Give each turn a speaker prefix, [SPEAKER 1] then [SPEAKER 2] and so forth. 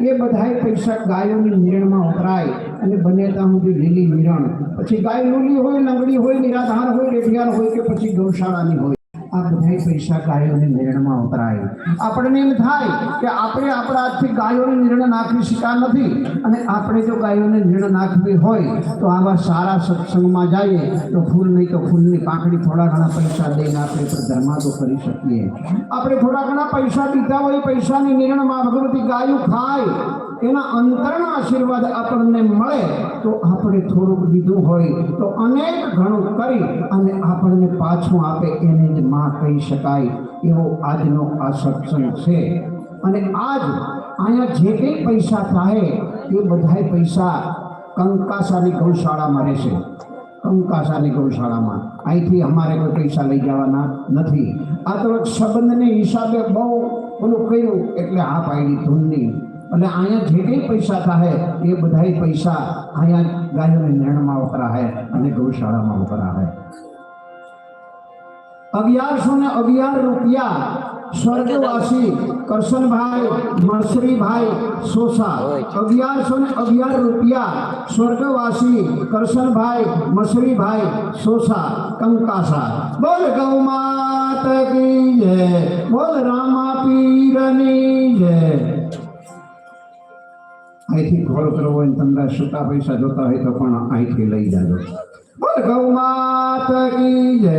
[SPEAKER 1] એ બધાય પૈસા ગાયોની નિરણમાં વપરાય અને બને ત્યાં સુધી લીલી નિરણ. પછી ગાય લૂલી હોય, લંગડી હોય, નિરાધાર હોય રેઠિયાર હોય કે પછી ગૌશાળાની હોય. આ બધાય પૈસા ગાયોની નિર્ણયમાં વપરાય આપણને એમ થાય કે આપણે આપણા હાથથી ગાયોને નિર્ણય નાખી શકતા નથી અને આપણે જો ગાયોને નિર્ણય નાખવી હોય તો આવા સારા સત્સંગમાં જઈએ તો ફૂલ નહીં તો ફૂલની પાંખડી થોડા ઘણા પૈસા દઈને આપણે તો ધર્માદો કરી શકીએ આપણે થોડા ઘણા પૈસા દીધા હોય પૈસાની નિર્ણયમાં ભગવતી ગાયું ખાય એના અંતરના આશીર્વાદ આપણને મળે તો આપણે થોડુંક દીધું હોય તો અનેક ઘણું કરી અને આપણને પાછું આપે એને જ માં કહી શકાય એવો આજનો આ સત્સંગ છે. અને આજ અહીંયા જે કંઈ પૈસા થાય એ બધાય પૈસા કંકાસાની ગૌશાળામાં રહેશે. કંકાસાની ગૌશાળામાં. અહીંથી અમારે કોઈ પૈસા લઈ જવાના નથી. આ તો સંબંધને હિસાબે બહુ ઓલું કર્યું એટલે આ પાડી ધૂનની એટલે અહીંયા જે કંઈ પૈસા થાય એ બધા પૈસા અહીંયા ગાયોને નેણમાં વપરાય અને ગૌશાળામાં વપરાય અગિયારસો ને અગિયાર રૂપિયા સ્વર્ગવાસી કરશનભાઈ મસરીભાઈ સોસા. અગિયારસો ને અગિયાર રૂપિયા સ્વર્ગવાસી કરશનભાઈ મસરીભાઈ સોસા, કંકાસા. બોલ ગૌ માત અહીંથી કોલ કરવો હોય તમને છૂટા પૈસા જોતા હોય તો પણ અહીંથી લઈ જાજો. બોલ ગૌ માત કી જય.